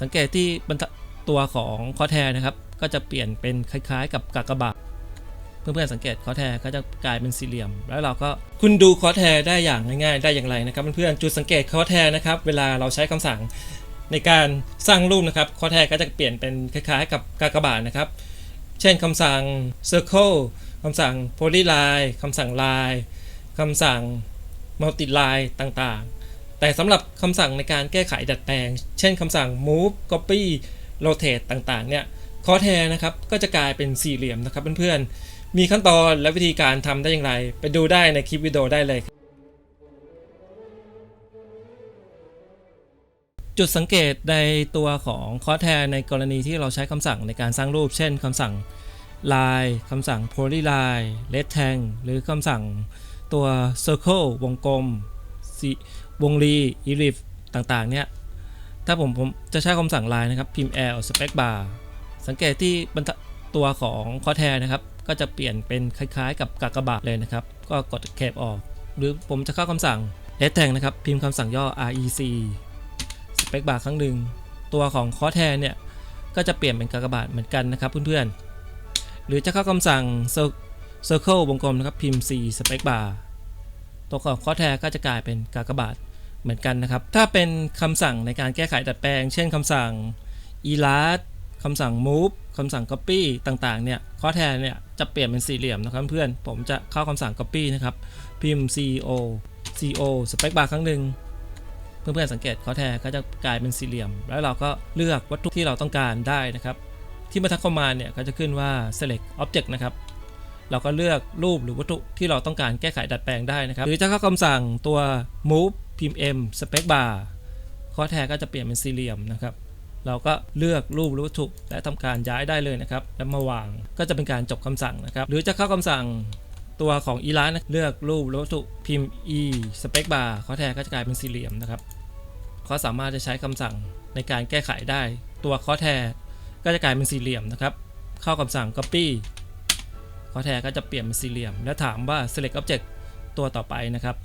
สังเกตที่ตัวของคอแทนะครับ ก็จะเปลี่ยนเป็นคล้ายๆ กับกากบาทเพื่อนๆสังเกตคอแทก็จะกลายเป็นสี่เหลี่ยม แล้วเราก็คุณดูคอแทได้อย่างง่ายๆ ได้อย่างไรนะครับเพื่อนๆจุดสังเกตคอแทนะครับ เวลาเราใช้คำสั่งในการสร้างรูปนะครับคอแทก็จะเปลี่ยนเป็นคล้ายๆ กับกากบาทนะครับ เช่นคำสั่ง circle คำสั่ง polyline คำสั่ง line คำสั่ง multiline ต่างๆ แต่สำหรับคำสั่งในการแก้ไขดัดแปลง เช่นคำสั่ง move copy rotate ต่างๆ เนี่ยคอแทนะครับ ก็จะกลายเป็นสี่เหลี่ยมนะครับเพื่อนๆ มีขั้นตอนและวิธีการทำได้อย่างไร ไปดูได้ในคลิปวิดีโอได้เลย จุดสังเกตในตัวของคอแทในกรณีที่เราใช้คำสั่งในการสร้างรูป เช่นคำสั่ง line คำสั่ง polyline rectangle หรือคำสั่งตัว circle วงกลม สีวงรี ellipse ต่างๆ เนี่ย ถ้าผมผมจะใช้คำสั่ง line นะครับ พิมพ์ l space bar สังเกตที่บรรทตัวของคอแทนะครับ ก็จะเปลี่ยนเป็นคล้ายๆ กับกากบาทเลยนะครับ ก็กดแคปออก หรือผมจะเข้าคำสั่ง rectangle นะครับ พิมพ์คำสั่งย่อ rec space bar ครั้งหนึ่ง ตัวของคอแทเนี่ย ก็จะเปลี่ยนเป็นกากบาทเหมือนกันนะครับเพื่อนๆ หรือจะเข้าคำสั่ง circle วงกลมนะครับ พิมพ์ c space bar ตัวของคอแท้ก็จะกลายเป็นกากบาทเหมือนกันนะครับ ถ้าเป็นคำสั่งในการแก้ไขดัดแปลง เช่นคำสั่ง elast คำสั่ง move คำสั่ง copy ต่างๆ เนี่ยคอแทนเนี่ย จะเปลี่ยนเป็นสี่เหลี่ยมนะครับเพื่อน ผมจะเข้าคำสั่ง copy นะครับ พิมพ์ co co space bar ครั้งหนึ่ง เพื่อนๆ สังเกตคอแทก็จะกลายเป็นสี่เหลี่ยม แล้วเราก็เลือกวัตถุที่เราต้องการได้นะครับ ที่บรรทัดคอมมานเนี่ย ก็จะขึ้นว่า select object นะครับ เราก็เลือกรูปหรือวัตถุที่เราต้องการแก้ไขดัดแปลงได้นะครับ หรือจะเข้าคำสั่งตัว move พิมพ์ m space bar คอแท้ก็จะเปลี่ยนเป็นสี่เหลี่ยมนะครับ เราก็เลือกรูปหรือวัตถุและทำการย้ายได้เลยนะครับ แล้วมาวางก็จะเป็นการจบคำสั่งนะครับ หรือจะเข้าคำสั่งตัวของ e l a s นเลือกรูปหรือวัตถุพิมพ์ e space bar คอแท้ก็จะกลายเป็นสี่เหลี่ยมนะครับเขาสามารถจะใช้คำสั่งในการแก้ไขได้ ตัวคอแท้ก็จะกลายเป็นสี่เหลี่ยมนะครับ เข้าคำสั่ง copy คอแทก็จะเปลี่ยนเป็นสี่เหลี่ยม และถามว่า select object ตัวต่อไปนะครับ